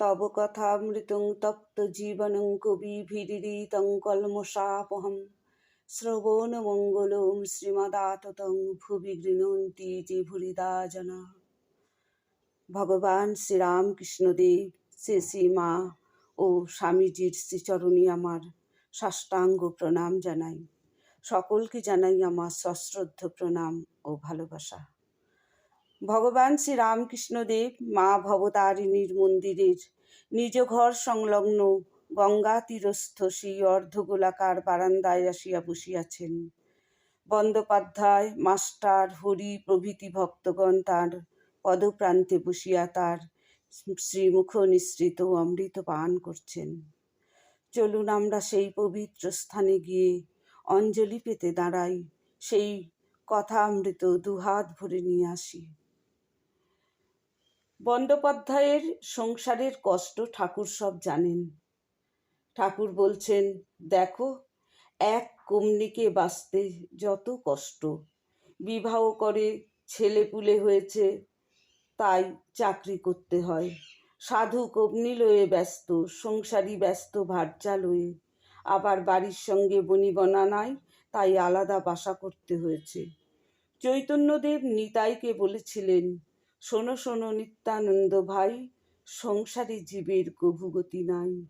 তব কথামৃতং তপ্ত জীবনং কবিভিরিতং কলমশাপহম শ্রবণমঙ্গলম শ্রীমদাততং ভুবি গৃণন্তি যে ভুরিদা জনা ভগবান শ্রীরামকৃষ্ণদেব শ্রী শ্রীমা ও স্বামীজির শ্রীচরণী আমার সাষ্টাঙ্গ প্রণাম জানাই। সকলকে জানাই আমার সশ্রদ্ধ প্রণাম ও ভালোবাসা। ভগবান শ্রী রামকৃষ্ণদেব মা ভবতারিণীর মন্দিরের নিজ ঘর সংলগ্ন গঙ্গা তীরস্থ সেই অর্ধগোলাকার বারান্দায় আসিয়া বসিয়াছেন। বন্দ্যোপাধ্যায়, মাস্টার, হরি প্রভৃতি ভক্তগণ তাঁর পদপ্রান্তে বসিয়া তার শ্রীমুখ নিঃসৃত অমৃত পান করছেন। চলুন আমরা সেই পবিত্র স্থানে গিয়ে অঞ্জলি পেতে দাঁড়াই, সেই কথা অমৃত দুহাত ভরে নিয়ে আসি। বন্দ্যোপাধ্যায়ের সংসারের কষ্ট ঠাকুর সব জানেন। ঠাকুর বলছেন, দেখো, এক কমনিকে বাঁচতে যত কষ্ট। বিবাহ করে ছেলে পুলে হয়েছে, তাই চাকরি করতে হয়। সাধু কবনি লয়ে ব্যস্ত, সংসারী ব্যস্ত ভারচাল হয়ে। আবার বাড়ির সঙ্গে বনিবনা নাই, তাই আলাদা বাসা করতে হয়েছে। চৈতন্যদেব নিতাইকে বলেছিলেন শোনো শোনো নিত্যানন্দ ভাই, সংসারী জীবের কভুগতি নাই।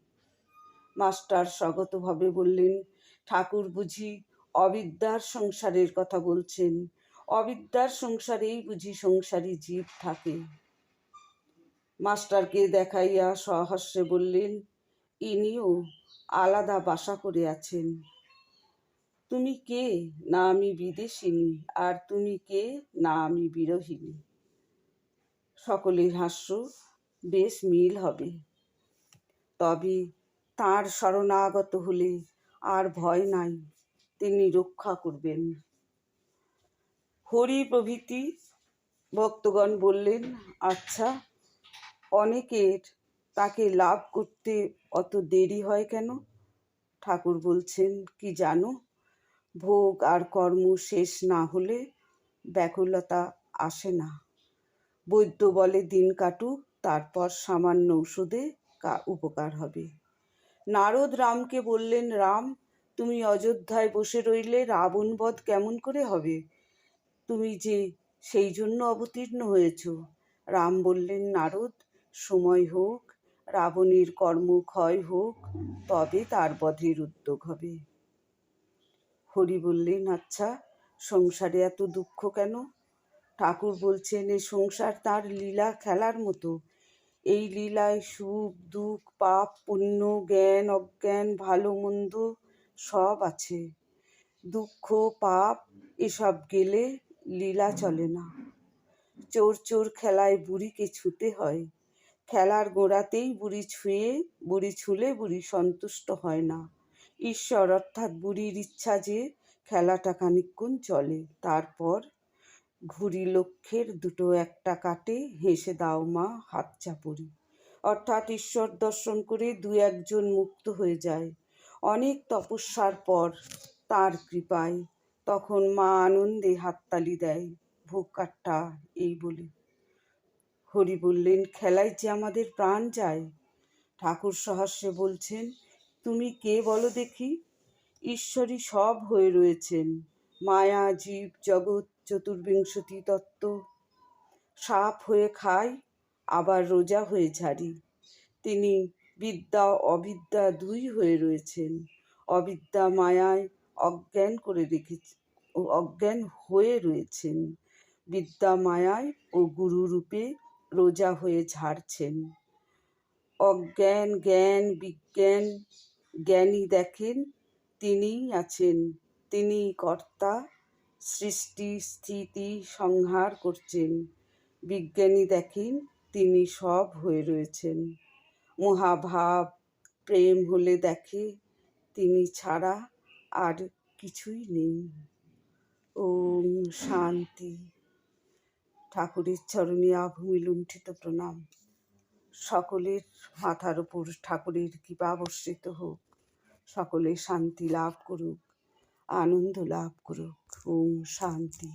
মাস্টার স্বগতভাবে বললেন, ঠাকুর বুঝি অবিদ্যার সংসারের কথা বলছেন। অবিদ্যার সংসারেই বুঝি সংসারী জীব থাকে। মাস্টারকে দেখাইয়া সহাস্যে বললেন, ইনিও আলাদা বাসা করে আছেন। তুমি কে? না আমি বিদেশিনী, আর তুমি কে? না আমি বিরোহিনী সকলের হাস্য বেশ মিল হবে। তবে তার শরণাগত হলে আর ভয় নাই, তিনি রক্ষা করবেন। হরি প্রভৃতি ভক্তগণ বললেন আচ্ছা অনেকের তাকে লাভ করতে অত দেরি হয় কেন? ঠাকুর বলছেন, কি জানো, ভোগ আর কর্ম শেষ না হলে ব্যাকুলতা আসে না। বৈদ্য বলে দিন কাটুক, তারপর সামান্য ওষুধে উপকার হবে। নারদ রামকে বললেন, রাম, তুমি অযোধ্যায় বসে রইলে রাবণ বধ কেমন করে হবে? তুমি যে সেই জন্য অবতীর্ণ হয়েছ। রাম বললেন, নারদ, সময় হোক, রাবণের কর্ম ক্ষয় হোক, তবে তার বধের উদ্যোগ হবে। হরি বললেন আচ্ছা সংসারে এত দুঃখ কেন? ঠাকুর বলছেন, এ সংসার তার লীলা খেলার মতো। এই লীলায় সুখ, দুঃখ, পাপ, পুণ্য, জ্ঞান, অজ্ঞান, ভালো, মন্দ সব আছে। দুঃখ, পাপ এসব গেলে লীলা চলে না। চোর চোর খেলায় বুড়িকে ছুতে হয়। খেলার গোড়াতেই বুড়ি ছুঁয়ে, বুড়ি ছুলে বুড়ি সন্তুষ্ট হয় না। ঈশ্বর অর্থাৎ বুড়ির ইচ্ছা যে খেলাটা খানিক্ষণ চলে। তারপর ঘুরি লক্ষ্যের দুটো একটা কাটে, হেসে দাও মা, হাত চাপড়ি। অর্থাৎ ঈশ্বর দর্শন করে দু একজন মুক্ত হয়ে যায়। অনেক তপস্যার পর তার কৃপায় তখন মা আনন্দে হাততালি দেয়, ভোগ কাট্টা এই বলে। হরি বললেন, খেলায় যে আমাদের প্রাণ যায়? ঠাকুর সহাস্যে বলছেন, তুমি কে বলো দেখি? ঈশ্বরী সব হয়ে রয়েছেন। মায়া, জীব, জগৎ চতুর্বিংশতি তত্ত্ব। সাপ হয়ে খায়, আবার রোজা হয়ে ঝাড়ি। তিনি বিদ্যা, অবিদ্যা দুই হয়ে রয়েছেন। অবিদ্যা মায়ায় অজ্ঞান করে রেখে অজ্ঞান হয়ে রয়েছেন। বিদ্যা মায়ায় ও গুরুরূপে রোজা হয়ে ঝাড়ছেন। অজ্ঞান, জ্ঞান, বিজ্ঞান, জ্ঞানী দেখেন, তিনিই আছেন। তিনি কর্তা সৃষ্টি, স্থিতি, সংহার করছেন। বিজ্ঞানী দেখেন, তিনি সব হয়ে রয়েছেন। মহাভাব, প্রেম হলে দেখে তিনি ছাড়া আর কিছুই নেই। ওম শান্তি। ঠাকুরের চরণে আভূমি লুণ্ঠিত প্রণাম। সকলের মাথার উপর ঠাকুরের কৃপা বর্ষিত হোক। সকলে শান্তি লাভ করুক, আনন্দ লাভ করুক। ওম শান্তি।